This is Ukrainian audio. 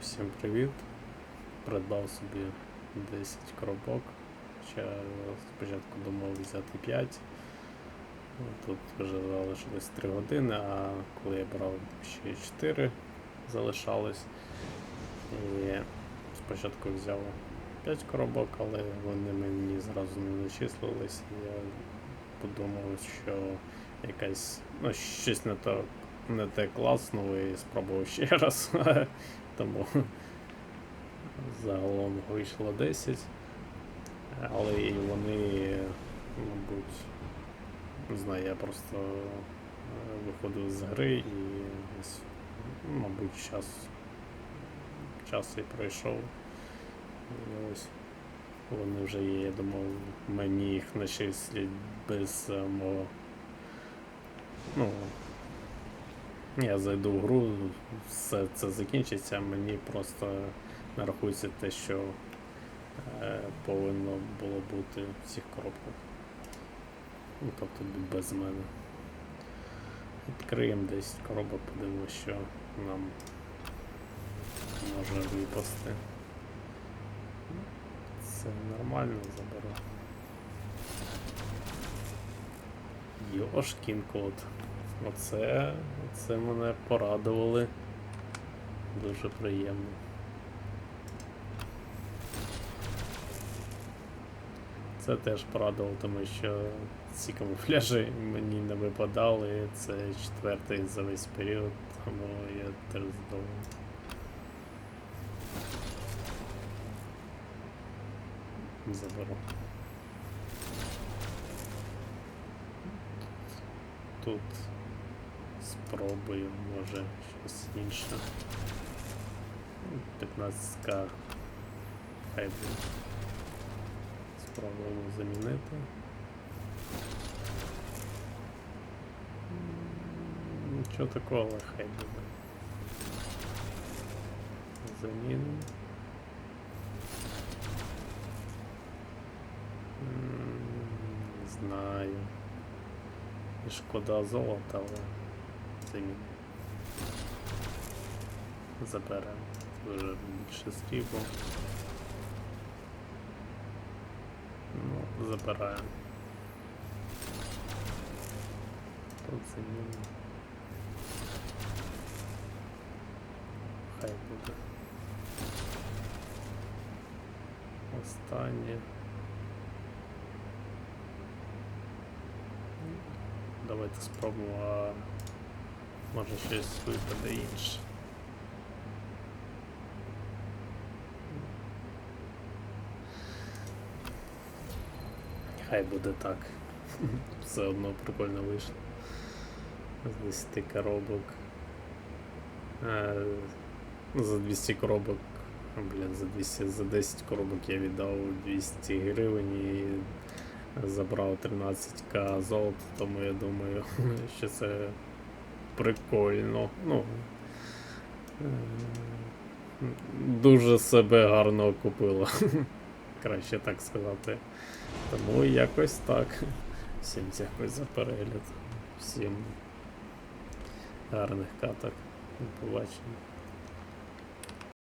Всім привіт. Придбав собі 10 коробок. Ще спочатку думав взяти 5. Тут вже залишилось 3 години, а коли я брав ще 4 залишалось. І спочатку взяв 5 коробок, але вони мені зразу не начислились. Я подумав, що якась ну, щось не то не те класно і спробував ще раз. Тому загалом вийшло 10. Але і вони, мабуть, не знаю, я просто е, виходив з гри і мабуть, час, час і пройшов. І ось вони вже є, я думав, мені їх начислять без е, мого. Ну, я зайду в гру, все це закінчиться, мені просто нарахується те, що е, повинно було бути в цих коробках. Ну, тобто без мене. Відкриємо 10 коробок, подивимося, що нам може випасти. Це нормально заберу. Йошкін кот. Оце, оце мене порадували. Дуже приємно. Це теж порадувало, тому що ці камуфляжі мені не випадали. Це четвертий за весь період, тому я теж задоволений. Заберу. Тут спробую, може щось інше. 15к. Хай буде. Спробуємо замінити. Нічого такого, хай буде. Замінимо. Не знаю. І шкода золота, але замінимо. Заберемо. Вже більше срібла. Ну, забираємо. Тут замінимо. Хай буде. Останнє. Давайте спробуємо, а може щось випаде інше. Хай буде так. Все одно прикольно вийшло. З 10 коробок. Е, за 200 коробок. Блін, за 200, за 10 коробок я віддав 200 гривень і забрав 13к золота, тому я думаю, що це прикольно. Ну, дуже себе гарно окупило. Краще так сказати. Тому якось так. Всім дякую за перегляд. Всім гарних каток. До побачення.